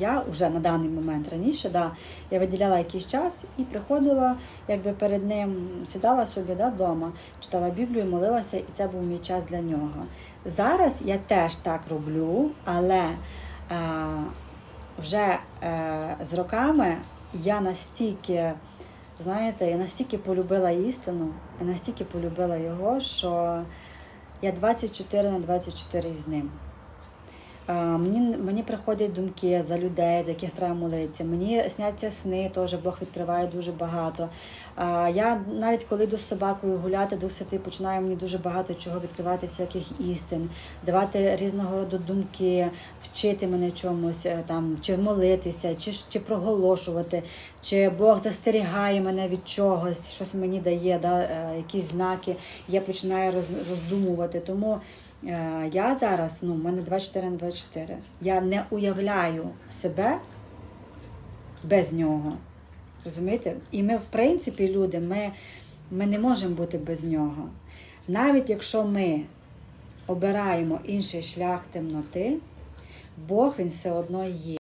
я вже на даний момент раніше, да, я виділяла якийсь час і приходила, якби перед ним сідала собі да, вдома, читала Біблію, молилася, і це був мій час для нього. Зараз я теж так роблю, але е, вже е, з роками я настільки, знаєте, я настільки полюбила істину, я настільки полюбила його, що я 24 на 24 з ним. Мені, мені приходять думки за людей, за яких треба молитися. Мені сняться сни, теж Бог відкриває дуже багато. Я навіть коли йду з собакою гуляти, Дух Святий починає мені дуже багато чого відкривати, всяких істин, давати різного роду думки, вчити мене чомусь, е, там, чи молитися, чи, чи проголошувати, чи Бог застерігає мене від чогось, щось мені дає, да, е, якісь знаки. Я починаю роз- роздумувати. Тому Е, Я зараз, ну, в мене 24 на 24. Я не уявляю себе без нього. Розумієте? І ми, в принципі, люди, ми, ми не можемо бути без нього. Навіть якщо ми обираємо інший шлях темноти, Бог він все одно є.